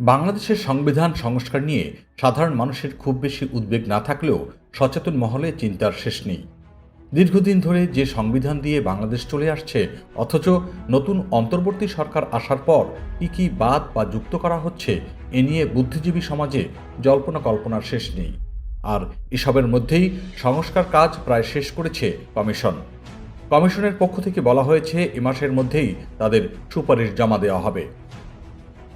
বাংলাদেশের সংবিধান সংস্কার নিয়ে সাধারণ মানুষের খুব বেশি উদ্বেগ না থাকলেও সচেতন মহলে চিন্তার শেষ নেই। দীর্ঘদিন ধরে যে সংবিধান দিয়ে বাংলাদেশ চলে আসছে, অথচ নতুন অন্তর্বর্তী সরকার আসার পর কী কী বাদ বা যুক্ত করা হচ্ছে, এ নিয়ে বুদ্ধিজীবী সমাজে জল্পনা কল্পনার শেষ নেই। আর এসবের মধ্যেই সংস্কার কাজ প্রায় শেষ করেছে কমিশন। কমিশনের পক্ষ থেকে বলা হয়েছে, এ মাসের মধ্যেই তাদের সুপারিশ জমা দেওয়া হবে।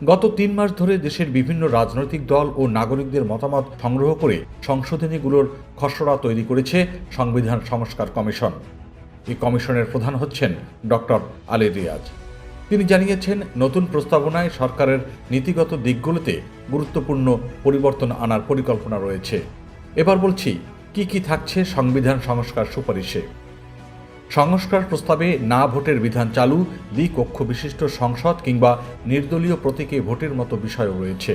গত তিন মাস ধরে দেশের বিভিন্ন রাজনৈতিক দল ও নাগরিকদের মতামত সংগ্রহ করে সংশোধনীগুলোর খসড়া তৈরি করেছে সংবিধান সংস্কার কমিশন। এই কমিশনের প্রধান হচ্ছেন ডক্টর আলী রিয়াজ। তিনি জানিয়েছেন, নতুন প্রস্তাবনায় সরকারের নীতিগত দিকগুলোতে গুরুত্বপূর্ণ পরিবর্তন আনার পরিকল্পনা রয়েছে। এবার বলছি, কি কি থাকছে সংবিধান সংস্কার সুপারিশে? সংস্কার প্রস্তাবে না ভোটের বিধান চালু, দ্বিকক্ষ বিশিষ্ট সংসদ কিংবা নির্দলীয় প্রতীকে ভোটের মতো বিষয়ও রয়েছে।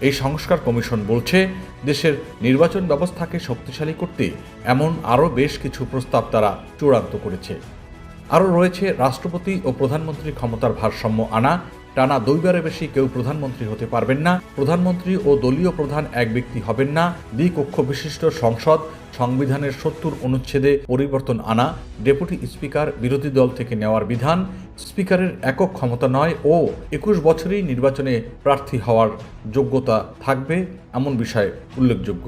এই সংস্কার কমিশন বলছে, দেশের নির্বাচন ব্যবস্থাকে শক্তিশালী করতে এমন আরও বেশ কিছু প্রস্তাব তারা চূড়ান্ত করেছে। আরও রয়েছে, রাষ্ট্রপতি ও প্রধানমন্ত্রী ক্ষমতার ভারসাম্য আনা টানা দুইবারে বেশি কেউ প্রধানমন্ত্রী হতে পারবেন না, প্রধানমন্ত্রী ও দলীয় প্রধান এক ব্যক্তি হবেন না, দ্বিকক্ষ বিশিষ্ট সংসদ, সংবিধানের সত্তর অনুচ্ছেদে পরিবর্তন আনা, ডেপুটি স্পিকার বিরোধী দল থেকে নেওয়ার বিধান, স্পিকারের একক ক্ষমতা নয় ও একুশ বছরেই নির্বাচনে প্রার্থী হওয়ার যোগ্যতা থাকবে এমন বিষয় উল্লেখযোগ্য।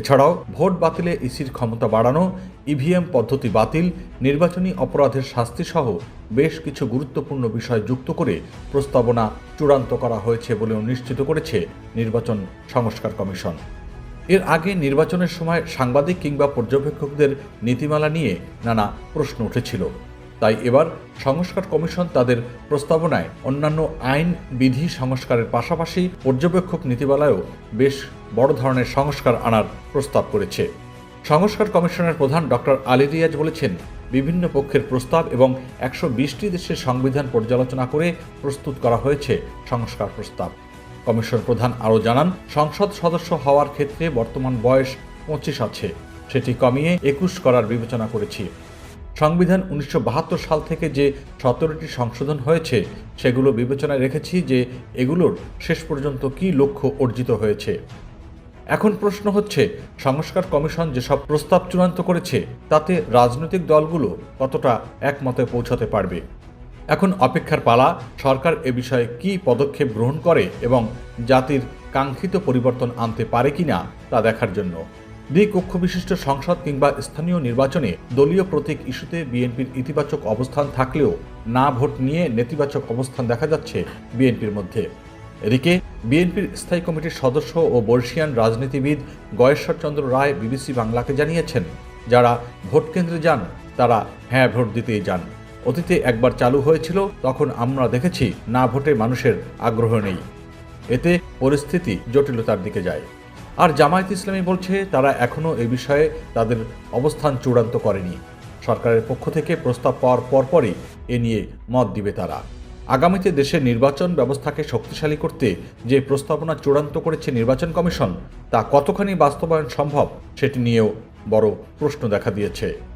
এছাড়াও ভোট বাতিলে ইসির ক্ষমতা বাড়ানো ইভিএম পদ্ধতি বাতিল, নির্বাচনী অপরাধের শাস্তিসহ বেশ কিছু গুরুত্বপূর্ণ বিষয় যুক্ত করে প্রস্তাবনা চূড়ান্ত করা হয়েছে বলেও নিশ্চিত করেছে নির্বাচন সংস্কার কমিশন। এর আগে নির্বাচনের সময় সাংবাদিক কিংবা পর্যবেক্ষকদের নীতিমালা নিয়ে নানা প্রশ্ন উঠেছিল। তাই এবার সংস্কার কমিশন তাদের প্রস্তাবনায় অন্যান্য আইন, বিধি সংস্কারের পাশাপাশি পর্যবেক্ষক নীতিমালায়ও বেশ বড় ধরনের সংস্কার আনার প্রস্তাব করেছে। সংস্কার কমিশনের প্রধান ডক্টর আলী রিয়াজ বলেছেন, বিভিন্ন পক্ষের প্রস্তাব এবং একশো বিশটি দেশের সংবিধান পর্যালোচনা করে প্রস্তুত করা হয়েছে সংস্কার প্রস্তাব। কমিশন প্রধান আরও জানান, সংসদ সদস্য হওয়ার ক্ষেত্রে বর্তমান বয়স পঁচিশ আছে, সেটি কমিয়ে একুশ করার বিবেচনা করেছি। সংবিধান উনিশশো বাহাত্তর সাল থেকে যে সতেরোটি সংশোধন হয়েছে, সেগুলো বিবেচনায় রেখেছি যে এগুলোর শেষ পর্যন্ত কী লক্ষ্য অর্জিত হয়েছে। এখন প্রশ্ন হচ্ছে, সংস্কার কমিশন যেসব প্রস্তাব চূড়ান্ত করেছে, তাতে রাজনৈতিক দলগুলো কতটা একমতে পৌঁছাতে পারবে? এখন অপেক্ষার পালা, সরকার এ বিষয়ে কী পদক্ষেপ গ্রহণ করে এবং জাতির কাঙ্ক্ষিত পরিবর্তন আনতে পারে কিনা তা দেখার জন্য। দ্বিকক্ষ বিশিষ্ট সংসদ কিংবা স্থানীয় নির্বাচনে দলীয় প্রতীক ইস্যুতে বিএনপির ইতিবাচক অবস্থান থাকলেও না ভোট নিয়ে নেতিবাচক অবস্থান দেখা যাচ্ছে বিএনপির মধ্যে। এদিকে, বিএনপির স্থায়ী কমিটির সদস্য ও বর্ষিয়ান রাজনীতিবিদ গয়েশ্বরচন্দ্র রায় বিবিসি বাংলাকে জানিয়েছেন, যারা ভোট কেন্দ্রে যান, তারা হ্যাঁ ভোট দিতেই যান। অতীতে একবার চালু হয়েছিল, তখন আমরা দেখেছি না ভোটে মানুষের আগ্রহ নেই। এতে পরিস্থিতি জটিলতার দিকে যায়। আর জামায়াত ইসলামী বলছে, তারা এখনও এ বিষয়ে তাদের অবস্থান চূড়ান্ত করেনি। সরকারের পক্ষ থেকে প্রস্তাব পাওয়ার পরপরই এ নিয়ে মত দিবে তারা। আগামীতে দেশের নির্বাচন ব্যবস্থাকে শক্তিশালী করতে যে প্রস্তাবনা চূড়ান্ত করেছে নির্বাচন কমিশন, তা কতখানি বাস্তবায়ন সম্ভব সেটি নিয়েও বড় প্রশ্ন দেখা দিয়েছে।